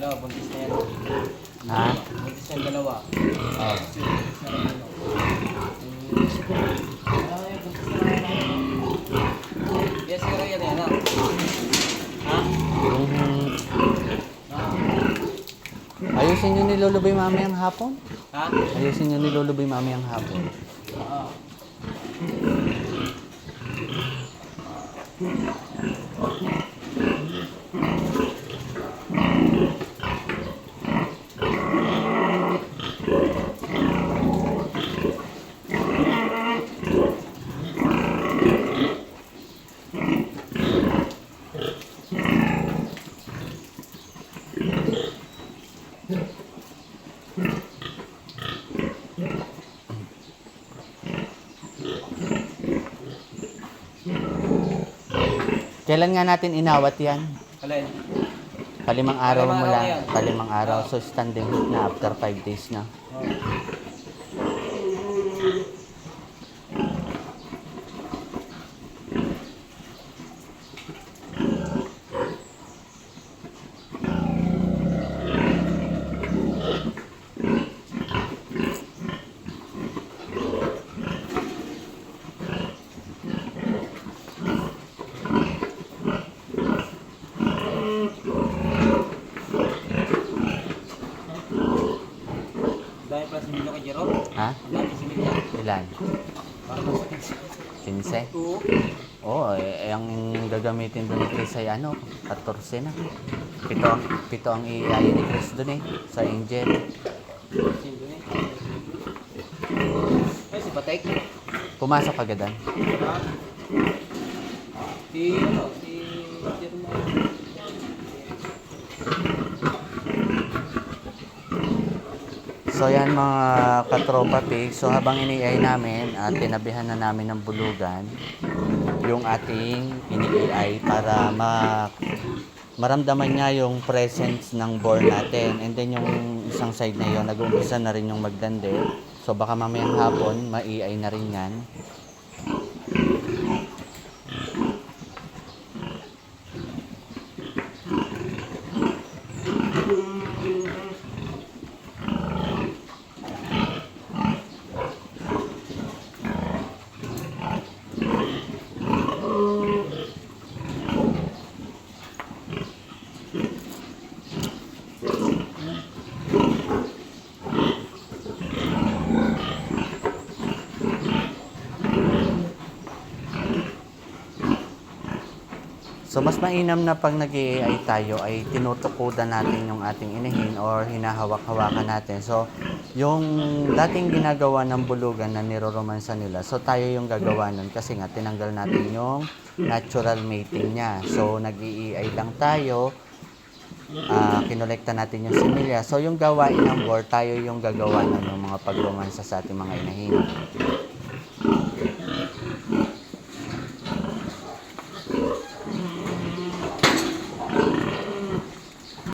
Dalawa, buntis na yan. Ha? Buntis na dalawa. Oh. Rin ano. Yes, sir, yan yan. Ha? Ah. Ayusin nyo ni Lolo Boy mamayang hapon. Ha? Ayusin nyo ni Lolo Boy mamayang hapon. Ah. Kailan nga natin inawat yan? Alin? Palimang araw Palimang araw lang. yan. Palimang araw. So, standing na after 5 days na. Oh. Dahil pala similya kay Jerome. Ha? Ang dami similya. Ilan? 15? Oo. Oo, eh, ang gagamitin doon ni Chris ay ano, 14 na. Pito, pito ang iiayin ni Chris doon eh, sa Angel. Eh? Ay, si Patek. Pumasok agadan. Ha? Si, ano, si Jerome. So yan mga katropa pig. So habang iniiay namin at tinabihan na namin ng bulugan yung ating iniiay para ma maramdaman niya yung presence ng bore natin. And then yung isang side na yun, nag-uumpisa na rin yung magdande. So baka mamayang hapon, maiay na rin yan. So mas mainam na pag nag ai tayo ay tinutukudan natin yung ating inahin or hinahawak-hawakan natin. So yung dating ginagawa ng bulugan na niroromansa nila, so tayo yung gagawa nun kasi nga tinanggal natin yung natural mating niya. So nag ai lang tayo, ah kinolekta natin yung similya. So yung gawain ng board, tayo yung gagawa nun ng mga pagromansa sa ating mga inahin.